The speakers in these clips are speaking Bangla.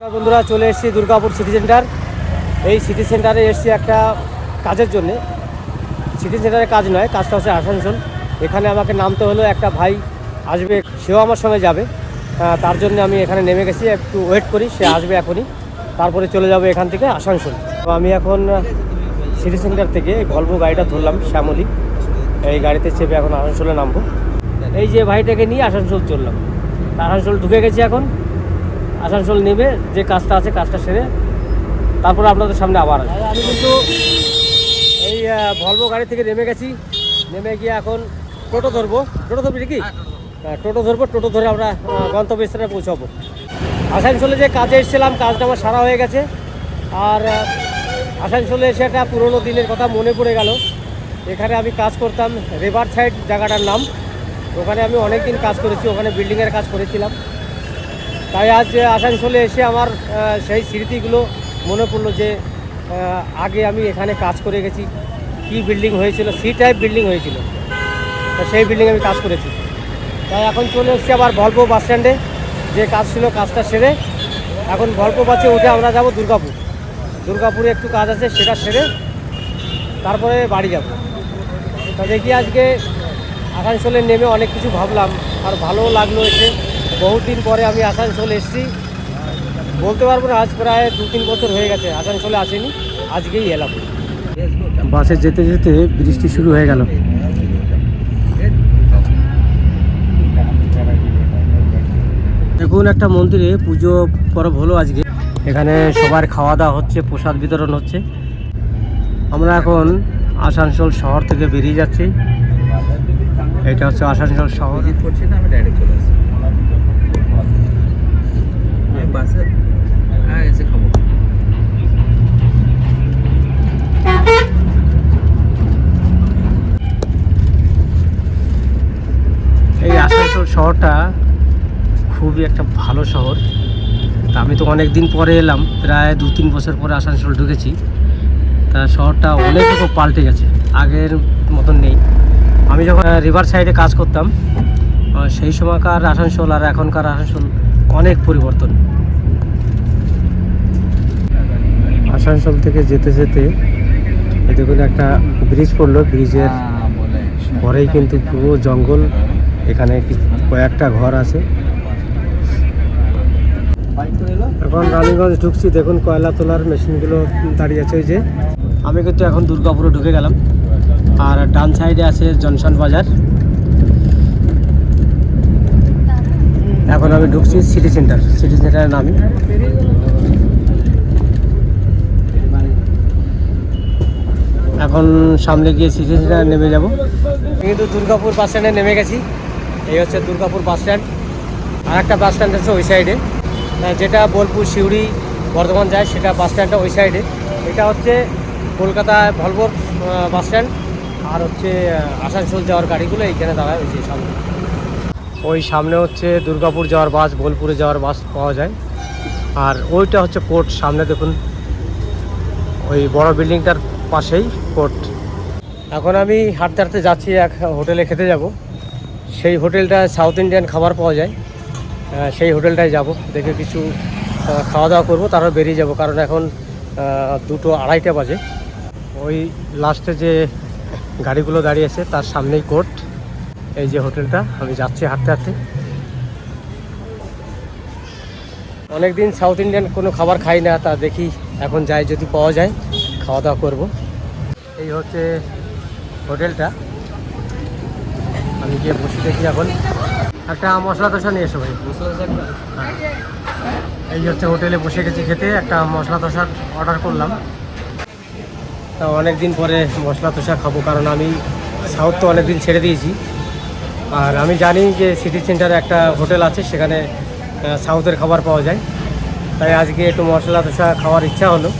বন্ধুরা, চলে এসেছি দুর্গাপুর সিটি সেন্টার এই সিটি সেন্টারে এসেছি একটা কাজের জন্যে। সিটি সেন্টারে কাজ নয়, কাজটা হচ্ছে আসানসোল। এখানে আমাকে নামতে হলো, একটা ভাই আসবে, সেও আমার সঙ্গে যাবে। তার জন্য আমি এখানে নেমে গেছি, একটু ওয়েট করি, সে আসবে এখনই। তারপরে চলে যাব এখান থেকে আসানসোল। তো আমি এখন সিটি সেন্টার থেকে ভলভো গাড়িটা ধরলাম, শ্যামলি। এই গাড়িতে চেপে এখন আসানসোলে নামবো। এই যে ভাইটাকে নিয়ে আসানসোল চললাম। আসানসোল ঢুকে গেছি এখন। আসানসোল নেবে যে কাজটা আছে কাজটা সেরে তারপর আপনাদের সামনে আবার আসব। আমি কিন্তু এই ভলভো গাড়ি থেকে নেমে গেছি। নেমে গিয়ে এখন টোটো ধরবো। টোটো ধরবি কি হ্যাঁ, টোটো ধরবো। টোটো ধরে আমরা আহ, গন্তব্যস্থানে পৌঁছাবো। আসানসোলে যে কাজে এসেছিলাম কাজটা আমার সারা হয়ে গেছে। আর আসানসোলে এসে একটা পুরোনো দিনের কথা মনে পড়ে গেল। এখানে আমি কাজ করতাম রিভার সাইড জায়গাটার নাম। ওখানে আমি অনেক দিন কাজ করেছি ওখানে বিল্ডিংয়ের কাজ করেছিলাম। তাই আজ আসানসোলে এসে আমার সেই স্মৃতিগুলো মনে পড়ল যে আগে আমি এখানে কাজ করে গেছি, কি বিল্ডিং হয়েছিল সি টাইপ বিল্ডিং হয়েছিল। তো সেই বিল্ডিং আমি কাজ করেছি। তাই এখন চলে এসেছি আবার ভলপো বাস স্ট্যান্ডে যে কাজ ছিল, কাজটা সেরে, এখন ভলপো বাসে উঠে আমরা যাব দুর্গাপুর। দুর্গাপুরে একটু কাজ আছে, সেটা সেরে তারপরে বাড়ি যাব। তা দেখি আজকে আসানসোলে নেমে অনেক কিছু ভাবলাম, আর ভালোও লাগল এসে। বহুদিন পরে আমি আসানসোল এসেছি। বলতে পারব না, আজ প্রায় দু তিন বছর হয়ে গেছে, আসানসোলে আসেনি, আজকেই এলাম। বাসে যেতে যেতে বৃষ্টি শুরু হয়ে গেল। দেখুন, একটা মন্দিরে পুজো পরব হলো আজকে। এখানে সবার খাওয়া দাওয়া হচ্ছে, প্রসাদ বিতরণ হচ্ছে। আমরা এখন আসানসোল শহর থেকে বেরিয়ে যাচ্ছি। এটা হচ্ছে আসানসোল শহর। না আমি ডাইরেক্ট চলে আসি আমি হ্যাঁ এই আসানসোল শহরটা খুবই একটা ভালো শহর। তা আমি তো অনেক দিন পরে এলাম, প্রায় দু তিন বছর পরে আসানসোল ঢুকেছি। তা শহরটা অনেক রকম পাল্টে গেছে, আগের মতন নেই। আমি যখন রিভার সাইডে কাজ করতাম সেই সময়কার আসানসোল আর এখনকার আসানসোল অনেক পরিবর্তন। আসানসোল থেকে যেতে যেতে দেখুন একটা ব্রিজ পড়ল ব্রিজের হ্যাঁ বলে পরেই কিন্তু পুরো জঙ্গল। এখানে কয়েকটা ঘর আছে। এখন রানীগঞ্জ ঢুকছি দেখুন কয়লা তোলার মেশিনগুলো দাঁড়িয়ে আছে ওই যে। আমি কিন্তু এখন দুর্গাপুরে ঢুকে গেলাম। আর ডান সাইডে আছে জনসন বাজার। এখন আমি ঢুকছি সিটি সেন্টার সিটি সেন্টারের নামি। এখন সামনে গিয়ে সিটি সেন্টারে নেমে যাব। কিন্তু দুর্গাপুর বাস স্ট্যান্ডে নেমে গেছি। এই হচ্ছে দুর্গাপুর বাস স্ট্যান্ড আর একটা বাস স্ট্যান্ড আছে ওই সাইডে যেটা বোলপুর সিউড়ি বর্ধমান যায় সেটা বাস স্ট্যান্ডটা ওই সাইডে এটা হচ্ছে কলকাতা ভলভোর বাস স্ট্যান্ড আর হচ্ছে আসানসোল যাওয়ার গাড়িগুলো এইখানে দাঁড়ায় ওই যে সামনে। ওই সামনে হচ্ছে দুর্গাপুর যাওয়ার বাস বোলপুরে যাওয়ার বাস পাওয়া যায়। আর ওইটা হচ্ছে কোর্ট সামনে দেখুন। ওই বড় বিল্ডিংটার পাশেই কোর্ট। এখন আমি হাঁটতে হাঁটতে যাচ্ছি এক হোটেলে খেতে যাব। সেই হোটেলটা সাউথ ইন্ডিয়ান খাবার পাওয়া যায়। সেই হোটেলটায় যাব দেখে কিছু খাওয়া দাওয়া করব তারপর বেরিয়ে যাব কারণ এখন দুটো আড়াইটা বাজে। ওই লাস্টে যে গাড়িগুলো দাঁড়িয়ে আছে তার সামনেই কোর্ট। এই যে হোটেলটা আমি যাচ্ছি হাঁটতে হাঁটতে। অনেকদিন সাউথ ইন্ডিয়ান কোনো খাবার খাই না তা দেখি এখন যাই যদি পাওয়া যায়। খাওয়া দাওয়া করব। এই হচ্ছে হোটেলটা। আমি গিয়ে বসে দেখি এখন। একটা মশলা দোসা নিয়ে এসো ভাই। হ্যাঁ। এই হচ্ছে হোটেলে বসে গেছি খেতে। একটা মশলা দোসার অর্ডার করলাম। তা অনেক দিন পরে মশলা দোসা খাব, কারণ আমি সাউথ তো অনেক দিন ছেড়ে দিয়েছি। আর আমি জানি যে সিটি সেন্টারে একটা হোটেল আছে, সেখানে সাউথের খাবার পাওয়া যায়। তাই আজকে একটু মশলা দোসা খাওয়ার ইচ্ছা হলো।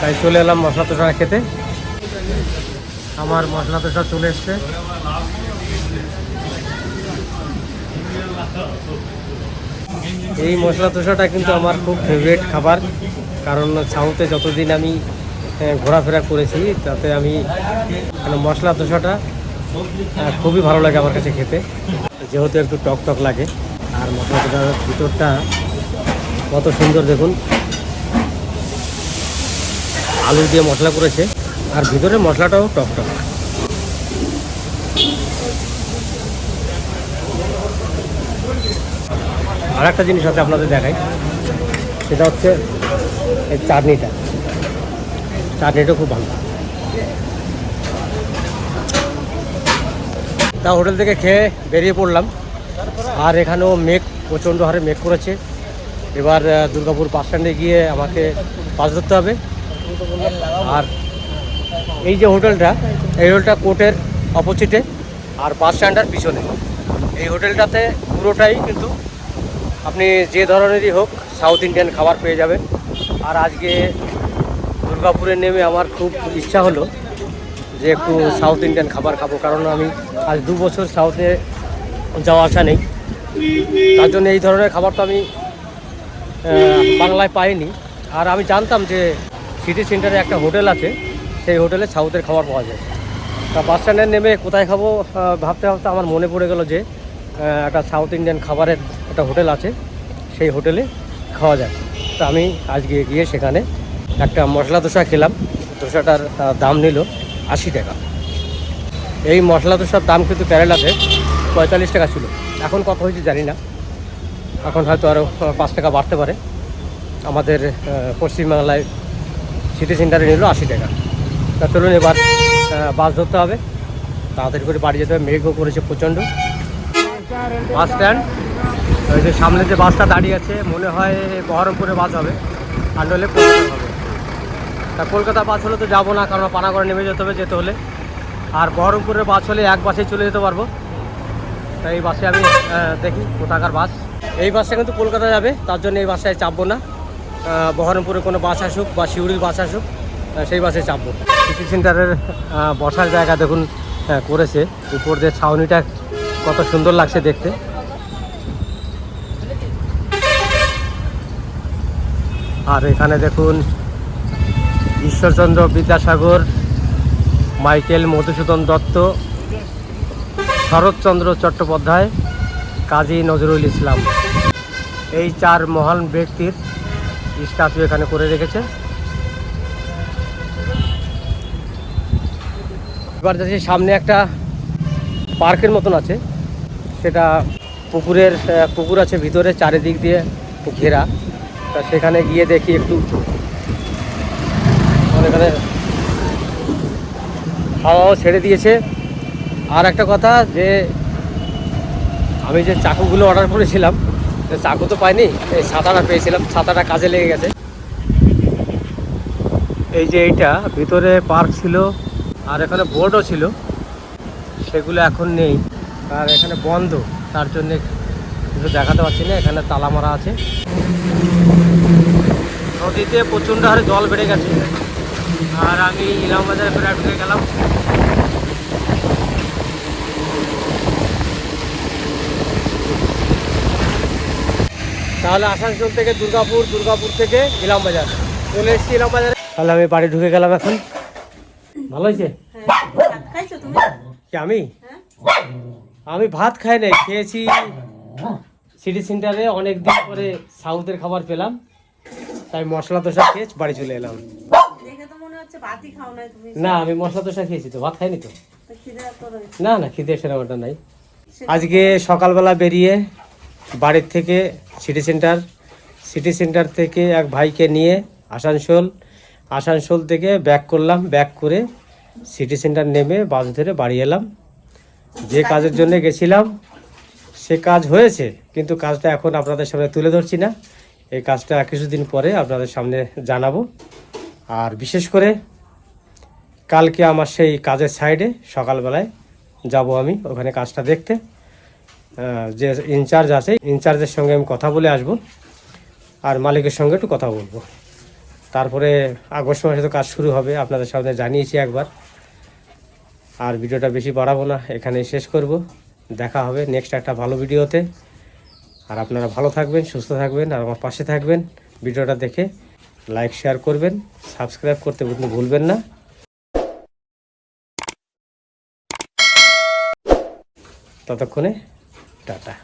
তাই চলে এলাম মশলা দোসা খেতে। আমার মশলা দোসা চলে এসছে। এই মশলা দোসাটা কিন্তু আমার খুব ফেভারিট খাবার, কারণ সাউথে যতদিন আমি ঘোরাফেরা করেছি, তাতে আমি মানে মশলা দোসাটা খুবই ভালো লাগে আমার কাছে খেতে। যেহেতু একটু টক টক লাগে, আর মশলা দোসার ভিতরটা কত সুন্দর দেখুন। আলু দিয়ে মশলা করেছে, আর ভিতরে মশলাটাও টক টক। আর একটা জিনিস আছে আপনাদের দেখাই, সেটা হচ্ছে এই চাটনিটা। চাটনিটা খুব ভালো। তা হোটেল থেকে খেয়ে বেরিয়ে পড়লাম, আর এখানেও মেঘ, প্রচণ্ড হারে মেঘ করেছে। এবার দুর্গাপুর বাস স্ট্যান্ডে গিয়ে আমাকে বাস ধরতে হবে। আর এই যে হোটেলটা, এই হোটেলটা কোর্টের অপোজিটে আর বাস স্ট্যান্ডের পিছনে। এই হোটেলটাতে পুরোটাই কিন্তু আপনি যে ধরনেরই হোক সাউথ ইন্ডিয়ান খাবার পেয়ে যাবেন। আর আজকে দুর্গাপুরে নেমে আমার খুব ইচ্ছা হলো যে একটু সাউথ ইন্ডিয়ান খাবার খাব, কারণ আমি আজ দু বছর সাউথে যাওয়া আসা নেই। তার জন্য এই ধরনের খাবার তো আমি বাংলায় পাইনি। আর আমি জানতাম যে সিটি সেন্টারে একটা হোটেল আছে, সেই হোটেলে সাউথের খাবার পাওয়া যায়। তা বাস স্ট্যান্ডে নেমে কোথায় খাব ভাবতে ভাবতে আমার মনে পড়ে গেল যে একটা সাউথ ইন্ডিয়ান খাবারের একটা হোটেল আছে, সেই হোটেলে খাওয়া যায়। তো আমি আজকে গিয়ে সেখানে একটা মশলা দোসা খেলাম দোসাটার দাম নিল আশি টাকা। এই মশলা দোসার দাম কিন্তু কেরালাতে পঁয়তাল্লিশ টাকা ছিল। এখন কত হয়েছে জানি না। এখন হয়তো আরও পাঁচ টাকা বাড়তে পারে। আমাদের পশ্চিমবাংলায় সিটি সেন্টারে নিল আশি টাকা। তা চলুন এবার বাস ধরতে হবে। তাড়াতাড়ি করে বাড়ি যেতে হবে। মেঘও করেছে প্রচণ্ড। Bus stand. ওই যে সামনে যে বাসটা দাঁড়িয়ে আছে, মনে হয় বহরমপুরে বাস হবে। আর নইলে কলকাতা হবে। তা কলকাতা বাস হলে তো যাব না, কারণ পানাগড়ে নেমে যেতে হবে, যেতে হলে। আর বহরমপুরের বাস হলে এক বাসে চলে যেতে পারব। তাই এই বাসে আমি দেখি কোথাকার বাস। এই বাসটা কিন্তু কলকাতা যাবে, তার জন্য এই বাসটায় চাপবো না। বহরমপুরে কোনো বাস আসুক বা শিউড়ির বাস আসুক সেই বাসে চাপবো। সিটি সেন্টারের বসার জায়গা দেখুন করেছে। উপর দিয়ে ছাউনিটা কত সুন্দর লাগছে দেখতে। আর এখানে দেখুন, ঈশ্বরচন্দ্র বিদ্যাসাগর, মাইকেল মধুসূদন দত্ত, শরৎচন্দ্র চট্টোপাধ্যায়, কাজী নজরুল ইসলাম। এই চার মহান ব্যক্তির স্ট্যাচু এখানে করে রেখেছে। এবার যাচ্ছি সামনে একটা পার্কের মতন আছে। সেটা পুকুরের পুকুর আছে ভিতরে, চারিদিক দিয়ে ঘেরা। তা সেখানে গিয়ে দেখি একটু এখানে হাওয়াও ছেড়ে দিয়েছে। আর একটা কথা যে, আমি যে চাকুগুলো অর্ডার করেছিলাম চাকু তো পাইনি, এই ছাতাটা পেয়েছিলাম, ছাতাটা কাজে লেগে গেছে। এই যে এইটা, ভিতরে পার্ক ছিল, আর এখানে বোর্ডও ছিল। সেগুলো এখন নেই, আর এখানে বন্ধ, তার জন্য কিছু দেখাতে পারছি না, এখানে তালা মারা আছে। নদীতে প্রচণ্ড হারে জল বেড়ে গেছে। আর আমি ইলামবাজারে ঢুকে গেলাম। তাহলে আসানসোল থেকে দুর্গাপুর দুর্গাপুর থেকে ইলামবাজার। চলে এসেছি ইলামবাজারে। তাহলে আমি বাড়ি ঢুকে গেলাম এখন। ভালো হয়েছে? কি আমি? আমি ভাত খাই নাই খেয়েছি সিটি সেন্টারে অনেক দিন পরে সাউথের খাবার পেলাম। তাই মশলা দোসা খেয়ে বাড়ি চলে এলাম। না আমি মশলা দোসা খেয়েছি তো ভাত খাইনি তো। না না খিদে সেরকমটা নাই। আজকে সকালবেলা বেরিয়ে বাড়ির থেকে সিটি সেন্টার সিটি সেন্টার থেকে এক ভাইকে নিয়ে আসানসোল আসানসোল থেকে ব্যাক করলাম ব্যাক করে সিটি সেন্টার নেমে বাস ধরে বাড়ি এলাম। যে কাজের জন্য গেছিলাম, সে কাজ হয়েছে, কিন্তু কাজটা এখন আপনাদের সামনে তুলে ধরছি না। এই কাজটা কিছুদিন পরে আপনাদের সামনে জানাব। আর বিশেষ করে কালকে আমার সেই কাজের সাইডে সকালবেলায় যাব আমি ওখানে কাজটা দেখতে। যে ইনচার্জ আছে, ইনচার্জের সঙ্গে আমি কথা বলে আসব। আর মালিকের সঙ্গে একটু কথা বলব। তারপরে আগস্ট মাসে তো কাজ শুরু হবে, আপনাদের সামনে জানিয়েছি একবার। আর ভিডিওটা বেশি বাড়াবো না, এখানেই শেষ করব। দেখা হবে নেক্সট একটা ভালো ভিডিওতে। আর আপনারা ভালো থাকবেন, সুস্থ থাকবেন, আর আমার পাশে থাকবেন। ভিডিওটা দেখে লাইক শেয়ার করবেন সাবস্ক্রাইব করতে কিন্তু ভুলবেন না। ততক্ষণে টাটা